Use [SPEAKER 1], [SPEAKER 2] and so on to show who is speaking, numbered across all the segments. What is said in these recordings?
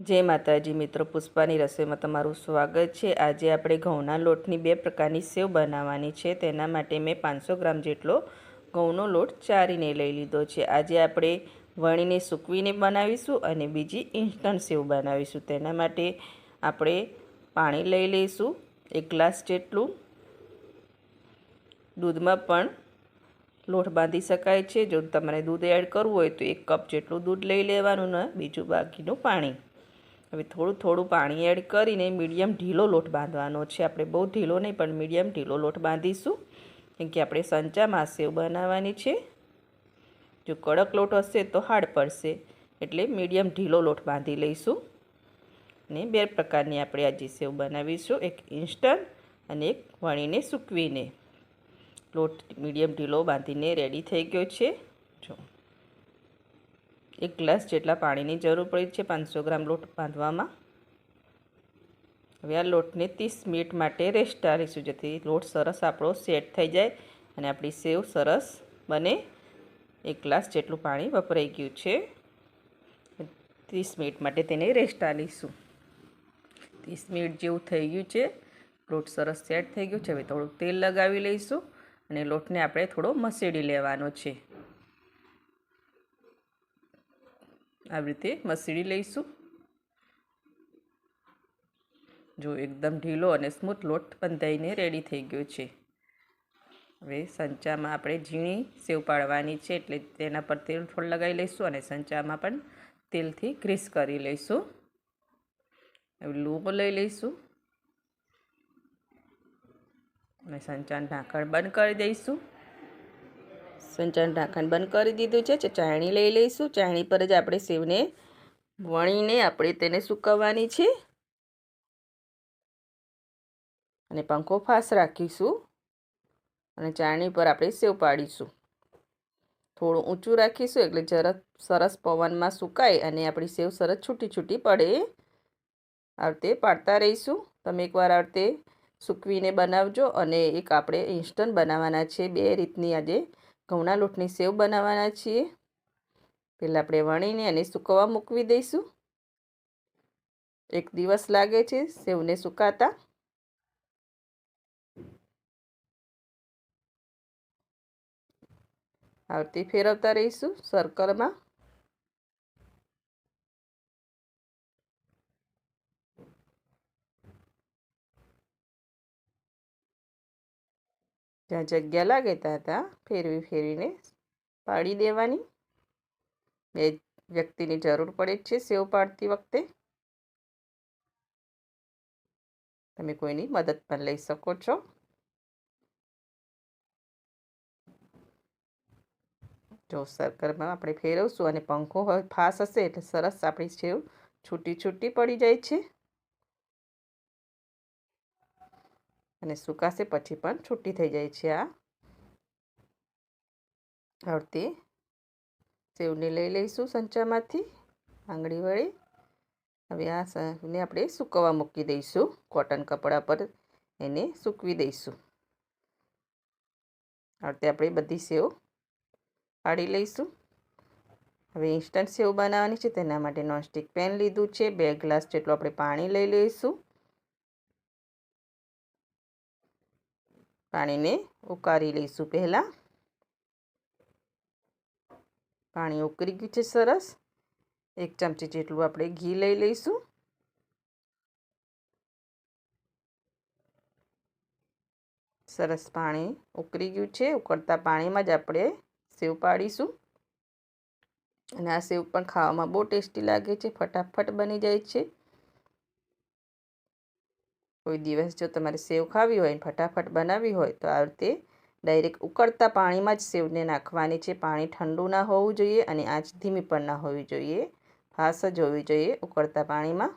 [SPEAKER 1] જય માતાજી મિત્રો, પુષ્પાની રસોઈમાં તમારું સ્વાગત છે. આજે આપણે ઘઉંના લોટની બે પ્રકારની સેવ બનાવવાની છે. તેના માટે મેં પાંચસો ગ્રામ જેટલો ઘઉંનો લોટ ચારીને લઈ લીધો છે. આજે આપણે વણીને સૂકવીને બનાવીશું અને બીજી ઇન્સ્ટન્ટ સેવ બનાવીશું. તેના માટે આપણે પાણી લઈ લઈશું, એક ગ્લાસ જેટલું. દૂધમાં પણ લોટ બાંધી શકાય છે. જો તમારે દૂધ એડ કરવું હોય તો એક કપ જેટલું દૂધ લઈ લેવાનું ને બીજું બાકીનું પાણી. હવે થોડું થોડું પાણી એડ કરીને મીડિયમ ઢીલો લોટ બાંધવાનો છે. આપણે બહુ ઢીલો નહીં, પણ મીડિયમ ઢીલો લોટ બાંધીશું. કેમ કે આપણે સંચામાં સેવ બનાવવાની છે. જો કડક લોટ હશે તો હાર્ડ પડશે. એટલે મીડિયમ ઢીલો લોટ બાંધી લઈશું. અને બે પ્રકારની આપણે આજે સેવ બનાવીશું. એક ઇન્સ્ટન્ટ અને એક વણીને સૂકવીને. લોટ મીડિયમ ઢીલો બાંધીને રેડી થઈ ગયો છે. જો એક ગ્લાસ જેટલા પાણીની જરૂર પડી છે પાંચસો ગ્રામ લોટ બાંધવામાં. હવે આ લોટને ત્રીસ મિનિટ માટે રેસ્ટ આપીશું જેથી લોટ સરસ આપણો સેટ થઈ જાય અને આપણી સેવ સરસ બને. એક ગ્લાસ જેટલું પાણી વપરાઈ ગયું છે. ત્રીસ મિનિટ માટે તેને રેસ્ટ આપીશું ત્રીસ મિનિટ જેવું થઈ ગયું છે. લોટ સરસ સેટ થઈ ગયું છે. હવે થોડુંક તેલ લગાવી લઈશું અને લોટને આપણે થોડો મસેડી લેવાનો છે. આવી રીતે મસળી લઈશું. જો એકદમ ઢીલો અને સ્મૂથ લોટ બંધાઈને રેડી થઈ ગયો છે. હવે સંચામાં આપણે ઝીણી સેવ પાડવાની છે એટલે તેના પર તેલ થોડું લગાવી લઈશું અને સંચામાં પણ તેલથી ગ્રીસ કરી લઈશું. હવે લૂપ લઈ લઈશું. અને સંચાન ઢાંકણ બંધ કરી દઈશું. સંચાન ઢાંકણ બંધ કરી દીધું છે. ચાયણી લઈ લઈશું. ચાયણી પર જ આપણે સેવને વણીને આપણે તેને સૂકવવાની છે. અને પંખો ફાસ રાખીશું. અને ચાણી પર આપણે સેવ પાડીશું. થોડું ઊંચું રાખીશું એટલે જરસ સરસ પવનમાં સુકાય અને આપણી સેવ સરસ છૂટી છૂટી પડે. આ પાડતા રહીશું. તમે એકવાર આ રીતે સૂકવીને બનાવજો અને એક આપણે ઇન્સ્ટન્ટ બનાવવાના છે. બે રીતની આજે ઘઉંના લોટની સેવ બનાવવાના છીએ. પહેલાં આપણે વણીને એને સૂકવવા મૂકવી દઈશું. એક દિવસ લાગે છે સેવને સુકાતા. આવતી ફેરવતા રહીશું સર્કલમાં જ્યાં જગ્યા લાગે ત્યાં ફેરવી ફેરવીને પાડી દેવાની. બે વ્યક્તિની જરૂર પડે છે સેવ પાડતી વખતે. તમે કોઈની મદદ પણ લઈ શકો છો. જો સર્કલમાં આપણે ફેરવશું અને પંખો ફાસ હશે એટલે સરસ આપણી સેવ છૂટી છૂટી પડી જાય છે. અને સુકાશે પછી પણ છૂટી થઈ જાય છે આ આવતી સેવને લઈ લઈશું સંચામાંથી આંગળી વળી હવે આ સેવને આપણે સૂકવવા મૂકી દઈશું. કોટન કપડા પર એને સૂકવી દઈશું. આવતી આપણે બધી સેવ પાડી લઈશું. હવે ઇન્સ્ટન્ટ સેવ બનાવવાની છે, તેના માટે નોનસ્ટિક પેન લીધું છે. બે ગ્લાસ જેટલું આપણે પાણી લઈ લઈશું. પાણીને ઉકાળી લઈશું પહેલાં. પાણી ઉકળી ગયું છે સરસ. એક ચમચી જેટલું આપણે ઘી લઈ લઈશું. સરસ પાણી ઉકળી ગયું છે. ઉકળતા પાણીમાં જ આપણે સેવ પાડીશું. અને આ સેવ પણ ખાવામાં બહુ ટેસ્ટી લાગે છે. ફટાફટ બની જાય છે. કોઈ દિવસ જો તમારે સેવ ખાવી હોય ફટાફટ બનાવવી હોય, તો આ રીતે ડાયરેક્ટ ઉકળતા પાણીમાં જ સેવને નાખવાની છે. પાણી ઠંડુ ના હોવું જોઈએ અને આંચ ધીમી પણ ના હોવી જોઈએ. ફાસ જ હોવી જોઈએ ઉકળતા પાણીમાં.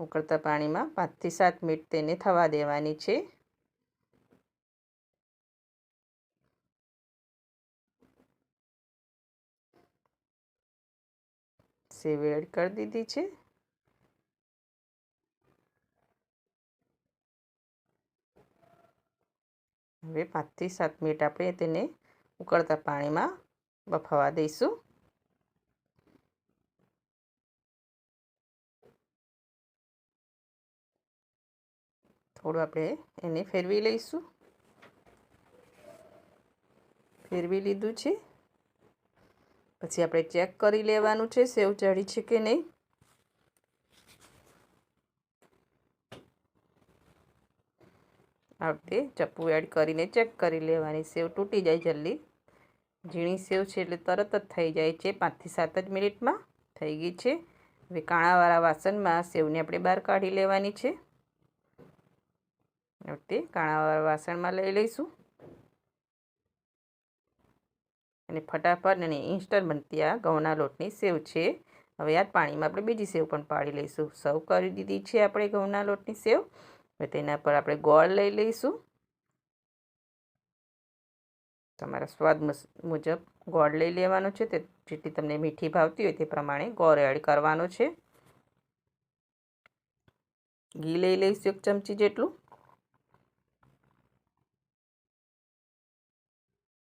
[SPEAKER 1] ઉકળતા પાણીમાં પાંચથી સાત મિનિટ તેને થવા દેવાની છે. સેવ એડ કરી દીધી છે. હવે પાંચથી સાત મિનિટ આપણે તેને ઉકળતા પાણીમાં બફાવા દઈશું. થોડું આપણે એને ફેરવી લઈશું. ફેરવી લીધું છે. પછી આપણે ચેક કરી લેવાનું છે, સેવ ચડી છે કે નહીં. આ રીતે ચપ્પુ એડ કરીને ચેક કરી લેવાની, સેવ તૂટી જાય જલ્દી. ઝીણી સેવ છે એટલે તરત જ થઈ જાય છે, પાંચથી સાત જ મિનિટમાં થઈ ગઈ છે. હવે કાણાવાળા વાસણમાં સેવને આપણે બહાર કાઢી લેવાની છે. આ રીતે કાણાવાળા વાસણમાં લઈ લઈશું. અને ફટાફટ અને ઇન્સ્ટન્ટ બનતી આ ઘઉંના લોટની સેવ છે. હવે આ પાણીમાં આપણે બીજી સેવ પણ પાડી લઈશું. સર્વ કરી દીધી છે આપણે ઘઉંના લોટની સેવ. હવે તેના પર આપણે ગોળ લઈ લઈશું. તમારા સ્વાદ મુજબ ગોળ લઈ લેવાનો છે. તે જેટલી તમને મીઠી ભાવતી હોય તે પ્રમાણે ગોળ એડ કરવાનો છે. ઘી લઈ લઈશું એક ચમચી જેટલું.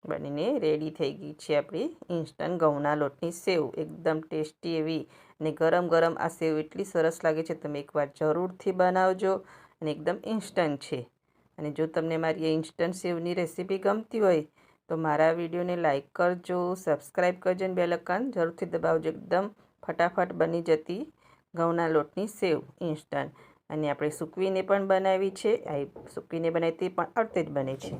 [SPEAKER 1] બનીને રેડી થઈ ગઈ છે આપણી ઇન્સ્ટન્ટ ઘઉંના લોટની સેવ. એકદમ ટેસ્ટી એવી અને ગરમ ગરમ આ સેવ એટલી સરસ લાગે છે, તમે એકવાર જરૂરથી બનાવજો અને એકદમ ઇન્સ્ટન્ટ છે. અને જો તમને મારી ઇન્સ્ટન્ટ સેવની રેસીપી ગમતી હોય, તો મારા વિડીયોને લાઇક કરજો, સબસ્ક્રાઈબ કરજો અને બેલકન જરૂરથી દબાવજો. એકદમ ફટાફટ બની જતી ઘઉંના લોટની સેવ ઇન્સ્ટન્ટ. અને આપણે સૂકવીને પણ બનાવી છે. આ સૂકવીને બનાવી તે પણ અડતે જ બને છે.